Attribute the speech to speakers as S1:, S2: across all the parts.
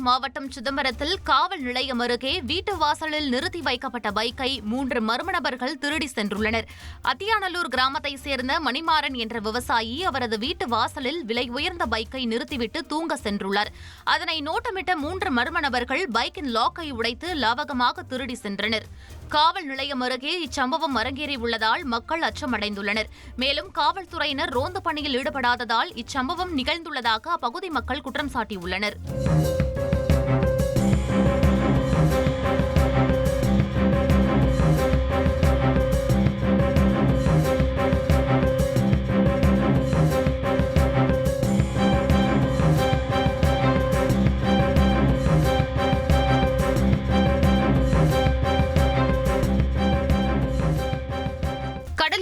S1: மாவட்டம் சிதம்பரத்தில் காவல் நிலையம் அருகே வீட்டு வாசலில் நிறுத்தி வைக்கப்பட்ட பைக்கை மூன்று மர்ம நபர்கள் திருடி சென்றுள்ளனர். அத்தியானல்லூர் கிராமத்தைச் சேர்ந்த மணிமாறன் என்ற விவசாயி அவரது வீட்டு வாசலில் விலை உயர்ந்த பைக்கை நிறுத்திவிட்டு தூங்க சென்றுள்ளார். அதனை நோட்டமிட்ட மூன்று மர்ம நபர்கள் பைக்கின் லாக்கை உடைத்து லாவகமாக திருடி சென்றனர். காவல் நிலையம் அருகே இச்சம்பவம் அரங்கேறி உள்ளதால் மக்கள் அச்சமடைந்துள்ளனர். மேலும் காவல்துறையினர் ரோந்து பணியில் ஈடுபடாததால் இச்சம்பவம் நிகழ்ந்துள்ளதாக அப்பகுதி மக்கள் குற்றம் சாட்டியுள்ளனர்.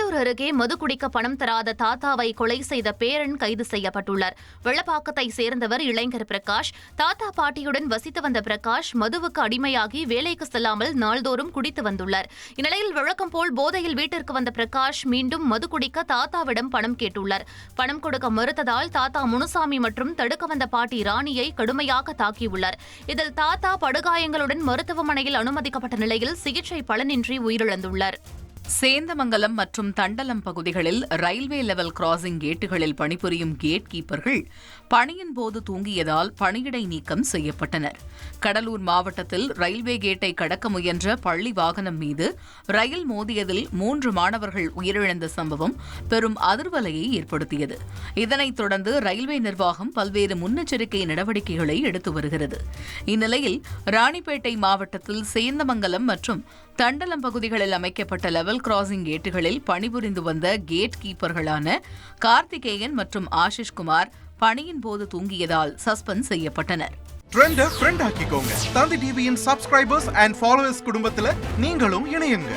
S1: கடலூர் அருகே மது குடிக்க பணம் தராத தாத்தாவை கொலை செய்த பேரன் கைது செய்யப்பட்டுள்ளார். வெள்ளப்பாக்கத்தை சேர்ந்தவர் இளைஞர் பிரகாஷ். தாத்தா பாட்டியுடன் வசித்து வந்த பிரகாஷ் மதுவுக்கு அடிமையாகி வேலைக்கு செல்லாமல் நாள்தோறும் குடித்து வந்துள்ளார். இந்நிலையில் வழக்கம் போல் போதையில் வீட்டிற்கு வந்த பிரகாஷ் மீண்டும் மது குடிக்க தாத்தாவிடம் பணம் கேட்டுள்ளார். பணம் கொடுக்க மறுத்ததால் தாத்தா முனுசாமி மற்றும் தடுக்க வந்த பாட்டி ராணியை கடுமையாக தாக்கியுள்ளார். இதில் தாத்தா படுகாயங்களுடன் மருத்துவமனையில் அனுமதிக்கப்பட்ட நிலையில் சிகிச்சை பலனின்றி உயிரிழந்துள்ளார்.
S2: சேந்தமங்கலம் மற்றும் தண்டலம் பகுதிகளில் ரயில்வே லெவல் கிராசிங் கேட்டுகளில் பணிபுரியும் கேட் கீப்பர்கள் பணியின் போது தூங்கியதால் பணியிடை நீக்கம் செய்யப்பட்டனர். கடலூர் மாவட்டத்தில் ரயில்வே கேட்டை கடக்க முயன்ற பள்ளி வாகனம் மீது ரயில் மோதியதில் மூன்று மாணவர்கள் உயிரிழந்த சம்பவம் பெரும் அதிர்வலையை ஏற்படுத்தியது. இதனைத் தொடர்ந்து ரயில்வே நிர்வாகம் பல்வேறு முன்னெச்சரிக்கை நடவடிக்கைகளை எடுத்து வருகிறது. இந்நிலையில் ராணிப்பேட்டை மாவட்டத்தில் சேந்தமங்கலம் மற்றும் தண்டலம் பகுதிகளில் அமைக்கப்பட்ட லெவல் கிராசிங் கேட்டுகளில் பணிபுரிந்து வந்த கேட் கீப்பர்களான கார்த்திகேயன் மற்றும் ஆஷிஷ் குமார் பணியின் போது தூங்கியதால் சஸ்பெண்ட் செய்யப்பட்டனர்.
S3: ட்ரெண்ட ஃப்ரெண்ட் ஆக்கிக்கோங்க. தந்தி டிவியின் சப்ஸ்கிரைபர்ஸ் அண்ட் ஃபாலோவர்ஸ் குடும்பத்தில் நீங்களும் இணையுங்க.